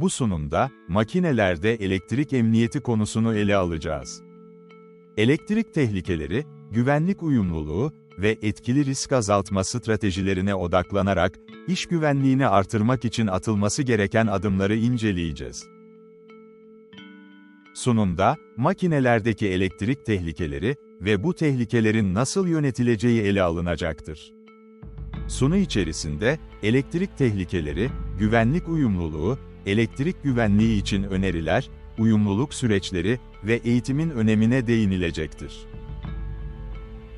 Bu sunumda, makinelerde elektrik emniyeti konusunu ele alacağız. Elektrik tehlikeleri, güvenlik uyumluluğu ve etkili risk azaltma stratejilerine odaklanarak, iş güvenliğini artırmak için atılması gereken adımları inceleyeceğiz. Sunumda, makinelerdeki elektrik tehlikeleri ve bu tehlikelerin nasıl yönetileceği ele alınacaktır. Sunu içerisinde, elektrik tehlikeleri, güvenlik uyumluluğu, elektrik güvenliği için öneriler, uyumluluk süreçleri ve eğitimin önemine değinilecektir.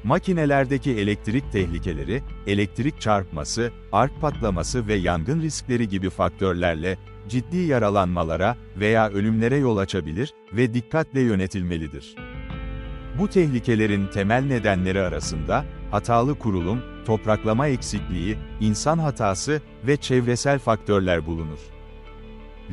Makinelerdeki elektrik tehlikeleri, elektrik çarpması, ark patlaması ve yangın riskleri gibi faktörlerle ciddi yaralanmalara veya ölümlere yol açabilir ve dikkatle yönetilmelidir. Bu tehlikelerin temel nedenleri arasında hatalı kurulum, topraklama eksikliği, insan hatası ve çevresel faktörler bulunur.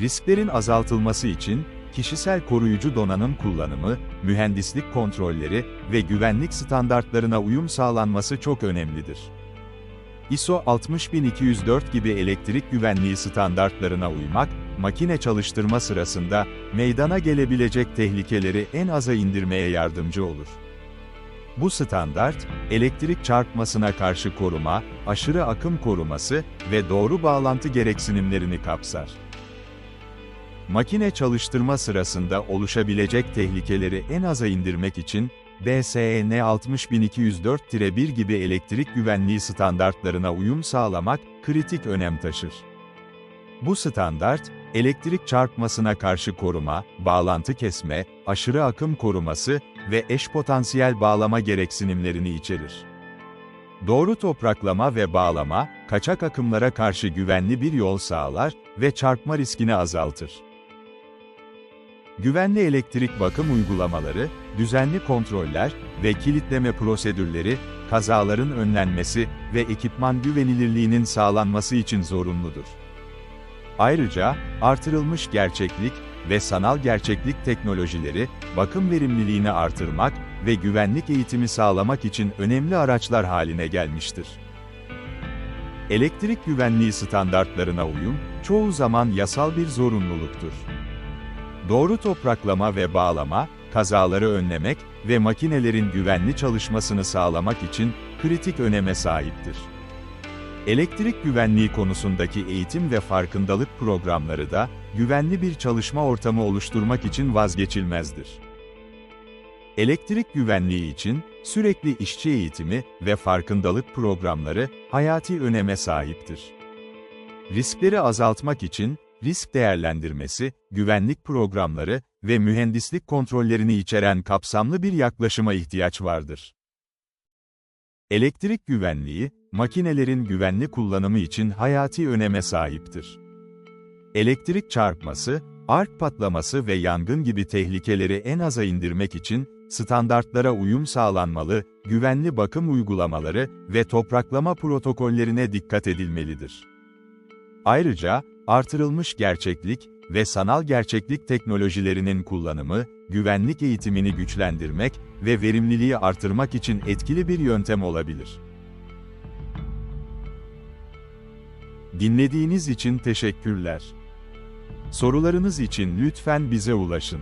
Risklerin azaltılması için kişisel koruyucu donanım kullanımı, mühendislik kontrolleri ve güvenlik standartlarına uyum sağlanması çok önemlidir. ISO 60204 gibi elektrik güvenliği standartlarına uymak, makine çalıştırma sırasında meydana gelebilecek tehlikeleri en aza indirmeye yardımcı olur. Bu standart, elektrik çarpmasına karşı koruma, aşırı akım koruması ve doğru bağlantı gereksinimlerini kapsar. Makine çalıştırma sırasında oluşabilecek tehlikeleri en aza indirmek için, BSEN 60204-1 gibi elektrik güvenliği standartlarına uyum sağlamak kritik önem taşır. Bu standart, elektrik çarpmasına karşı koruma, bağlantı kesme, aşırı akım koruması ve eş potansiyel bağlama gereksinimlerini içerir. Doğru topraklama ve bağlama, kaçak akımlara karşı güvenli bir yol sağlar ve çarpma riskini azaltır. Güvenli elektrik bakım uygulamaları, düzenli kontroller ve kilitleme prosedürleri, kazaların önlenmesi ve ekipman güvenilirliğinin sağlanması için zorunludur. Ayrıca, artırılmış gerçeklik ve sanal gerçeklik teknolojileri, bakım verimliliğini artırmak ve güvenlik eğitimi sağlamak için önemli araçlar haline gelmiştir. Elektrik güvenliği standartlarına uyum, çoğu zaman yasal bir zorunluluktur. Doğru topraklama ve bağlama, kazaları önlemek ve makinelerin güvenli çalışmasını sağlamak için kritik öneme sahiptir. Elektrik güvenliği konusundaki eğitim ve farkındalık programları da, güvenli bir çalışma ortamı oluşturmak için vazgeçilmezdir. Elektrik güvenliği için, sürekli işçi eğitimi ve farkındalık programları, hayati öneme sahiptir. Riskleri azaltmak için, risk değerlendirmesi, güvenlik programları ve mühendislik kontrollerini içeren kapsamlı bir yaklaşıma ihtiyaç vardır. Elektrik güvenliği, makinelerin güvenli kullanımı için hayati öneme sahiptir. Elektrik çarpması, ark patlaması ve yangın gibi tehlikeleri en aza indirmek için, standartlara uyum sağlanmalı, güvenli bakım uygulamaları ve topraklama protokollerine dikkat edilmelidir. Ayrıca, artırılmış gerçeklik ve sanal gerçeklik teknolojilerinin kullanımı, güvenlik eğitimini güçlendirmek ve verimliliği artırmak için etkili bir yöntem olabilir. Dinlediğiniz için teşekkürler. Sorularınız için lütfen bize ulaşın.